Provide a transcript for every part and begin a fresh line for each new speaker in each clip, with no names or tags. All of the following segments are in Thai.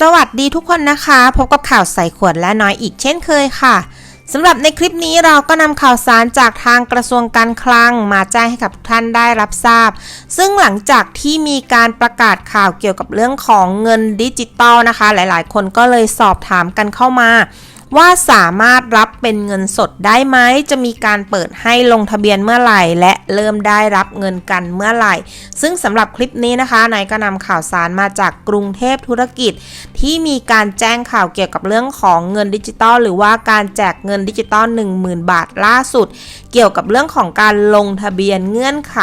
สวัสดีทุกคนนะคะ พบกับข่าวใส่ขวดและน้อยอีกเช่นเคยค่ะสำหรับในคลิปนี้เราก็นำข่าวสารจากทางกระทรวงการคลังมาแจ้งให้กับท่านได้รับทราบ ซึ่งหลังจากที่มีการประกาศข่าวเกี่ยวกับเรื่องของเงินดิจิตอลนะคะ หลายๆ คนก็เลยสอบถามกันเข้ามา ว่าสามารถรับเป็นเงินสดได้ไหม จะมีการเปิดให้ลงทะเบียนเมื่อไหร่ และเริ่มได้รับเงินกันเมื่อไหร่ ซึ่งสำหรับคลิปนี้นะคะนายก็นำข่าวสารมาจากกรุงเทพธุรกิจ ที่มีการแจ้งข่าวเกี่ยวกับเรื่องของเงินดิจิตอลหรือว่าการแจกเงินดิจิตอล10,000 บาทล่าสุด เกี่ยวกับเรื่องของการลงทะเบียนเงื่อนไข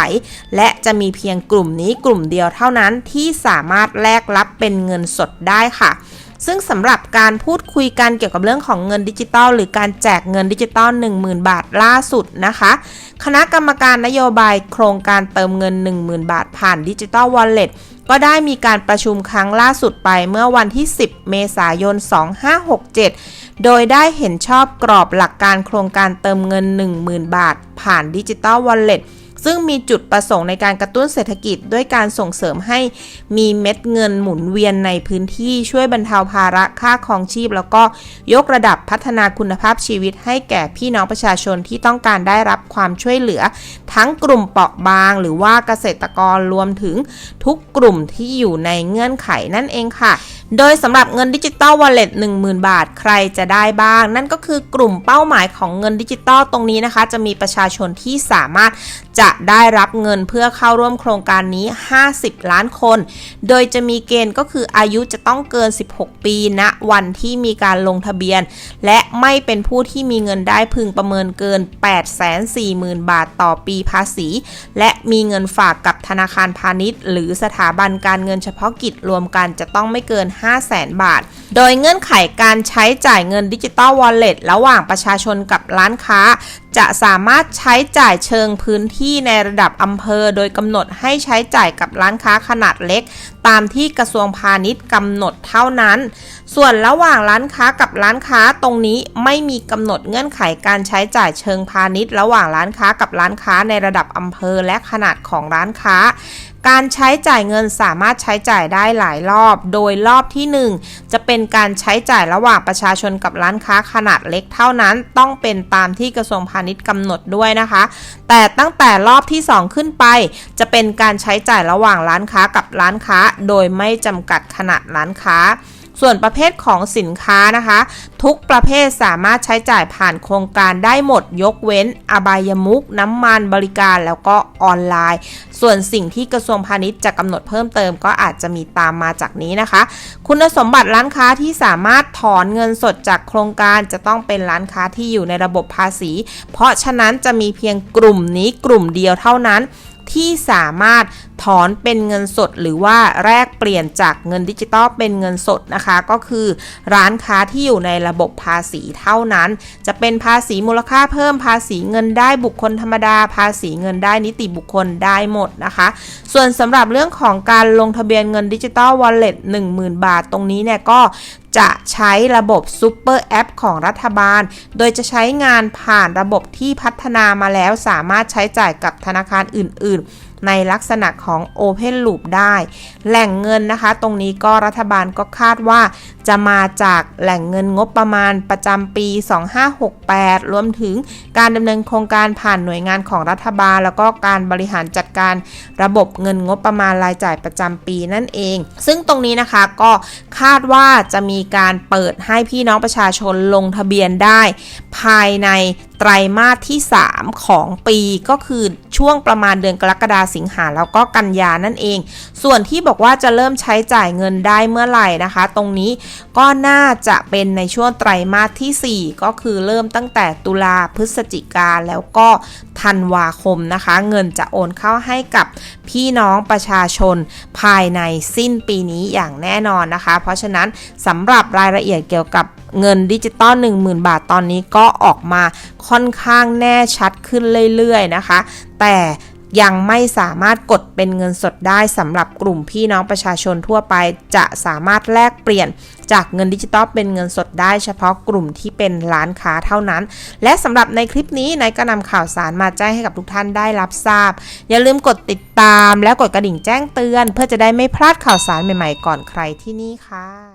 และจะมีเพียงกลุ่มนี้กลุ่มเดียวเท่านั้นที่สามารถแลกรับเป็นเงินสดได้ค่ะ ซึ่งสำหรับการพูดคุยกันเกี่ยวกับเรื่องของเงินดิจิตอลหรือการแจกเงินดิจิตอล10,000 บาทล่าสุดนะคะ คณะกรรมการนโยบายโครงการเติมเงิน 10,000 บาทผ่านดิจิตอลวอลเล็ตก็ได้มีการประชุมครั้งล่าสุดไปเมื่อวันที่ 10 เมษายน 2567 โดยได้เห็นชอบกรอบหลักการโครงการเติมเงิน 10,000 บาท ผ่านดิจิตอลวอลเล็ต ซึ่งมีจุดประสงค์ในการกระตุ้นเศรษฐกิจ ด้วยการส่งเสริมให้มีเม็ดเงินหมุนเวียนในพื้นที่ช่วยบรรเทาภาระค่าครองชีพ แล้วก็ยกระดับพัฒนาคุณภาพชีวิต ให้แก่พี่น้องประชาชนที่ต้องการได้รับความช่วยเหลือ ทั้งกลุ่มเปราะบาง หรือว่าเกษตรกรรวมถึงทุกกลุ่มที่อยู่ในเงื่อนไขนั่นเองค่ะ โดยสำหรับเงินดิจิตอลวอลเล็ต10,000 บาท ใครจะได้บ้าง นั่นก็คือกลุ่มเป้าหมายของเงินดิจิตอลตรงนี้นะคะ จะมีประชาชนที่สามารถจะได้รับเงินเพื่อเข้าร่วมโครงการนี้ 50 ล้านคน โดยจะมีเกณฑ์ก็คืออายุจะต้องเกิน 16 ปีณนะวันที่มีการลงทะเบียน และไม่เป็นผู้ที่มีเงินได้พึงประเมินเกิน 840,000 บาทต่อปีภาษี และมีเงินฝากกับธนาคารพาณิชย์ หรือสถาบันการเงินเฉพาะกิจรวมกันจะต้องไม่เกิน5 0 0แสนบาท โดยเงื่อนไขการใช้จ่ายเงินดิจิตอลวอลเล็ตระหว่างประชาชนกับร้านค้า จะสามารถใช้จ่ายเชิงพื้นที่ในระดับอำเภอ โดยกำหนดให้ใช้จ่ายกับร้านค้าขนาดเล็ก ตามที่กระทรวงพาณิชย์กำหนดเท่านั้น ส่วนระหว่างร้านค้ากับร้านค้าตรงนี้ไม่มีกำหนดเงื่อนไขการใช้จ่ายเชิงพาณิชย์ ระหว่างร้านค้ากับร้านค้าในระดับอำเภอและขนาดของร้านค้า การใช้จ่ายเงินสามารถใช้จ่ายได้หลายรอบ โดยรอบที่ 1 จะเป็นการใช้จ่ายระหว่างประชาชนกับร้านค้าขนาดเล็กเท่านั้น ต้องเป็นตามที่กระทรวงพาณิชย์กำหนดด้วยนะคะ แต่ตั้งแต่รอบที่ 2 ขึ้นไป จะเป็นการใช้จ่ายระหว่างร้านค้ากับร้านค้า โดยไม่จำกัดขนาดร้านค้า ส่วนประเภทของสินค้านะคะ ทุกประเภทสามารถใช้จ่ายผ่านโครงการได้หมดยกเว้น อบายมุก น้ำมันบริการแล้วก็ออนไลน์ ส่วนสิ่งที่กระทรวงพาณิชย์จะกำหนดเพิ่มเติมก็อาจจะมีตามมาจากนี้นะคะ คุณสมบัติร้านค้าที่สามารถถอนเงินสดจากโครงการจะต้องเป็นร้านค้าที่อยู่ในระบบภาษี เพราะฉะนั้นจะมีเพียงกลุ่มนี้กลุ่มเดียวเท่านั้น ที่สามารถถอนเป็นเงินสดหรือว่าแลกเปลี่ยนจากเงินดิจิตอลเป็นเงินสดนะคะ ก็คือร้านค้าที่อยู่ในระบบภาษีเท่านั้น จะเป็นภาษีมูลค่าเพิ่มภาษีเงินได้บุคคลธรรมดา ภาษีเงินได้นิติบุคคลได้หมดนะคะ ส่วนสำหรับเรื่องของการลงทะเบียนเงินดิจิตอลวอลเล็ต10,000 บาทตรงนี้เนี่ยก็ จะใช้ระบบซูเปอร์แอปของรัฐบาล โดยจะใช้งานผ่านระบบที่พัฒนามาแล้วสามารถใช้จ่ายกับธนาคารอื่น ๆ ในลักษณะของ Open Loop ได้ แหล่งเงินนะคะ ตรงนี้ก็รัฐบาลก็คาดว่า จะมาจากแหล่งเงินงบประมาณประจำปี 2568 รวมถึงการดำเนินโครงการผ่านหน่วยงานของรัฐบาล แล้วก็การบริหารจัดการระบบเงินงบประมาณรายจ่ายประจำปีนั่นเอง ซึ่งตรงนี้นะคะก็คาดว่าจะมีการเปิดให้พี่น้องประชาชนลงทะเบียนได้ ภายในไตรมาสที่ 3 ของปีก็คือช่วงประมาณเดือนกรกฎาสิงหาแล้วก็กันยานั่นเอง ส่วนที่บอกว่าจะเริ่มใช้จ่ายเงินได้เมื่อไหร่นะคะ ตรงนี้ก็น่าจะเป็นในช่วงไตรมาสที่ 4 ก็คือเริ่มตั้งแต่ตุลาพฤศจิกาแล้วก็ธันวาคมนะคะ เงินจะโอนเข้าให้กับพี่น้องประชาชนภายในสิ้นปีนี้อย่างแน่นอนนะคะ เพราะฉะนั้นสำหรับรายละเอียดเกี่ยวกับเงินดิจิตอล10,000 บาทตอนนี้ก็ออกมาค่อนข้างแน่ชัดขึ้นเรื่อยๆนะคะ แต่ ยังไม่สามารถกดเป็นเงินสดได้สำหรับกลุ่มพี่น้องประชาชนทั่วไป จะสามารถแลกเปลี่ยนจากเงินดิจิตอลเป็นเงินสดได้เฉพาะกลุ่มที่เป็นร้านค้าเท่านั้น และสำหรับในคลิปนี้นายก็นำข่าวสารมาแจ้งให้กับทุกท่านได้รับทราบ อย่าลืมกดติดตามและกดกระดิ่งแจ้งเตือน เพื่อจะได้ไม่พลาดข่าวสารใหม่ๆ ก่อนใครที่นี่ค่ะ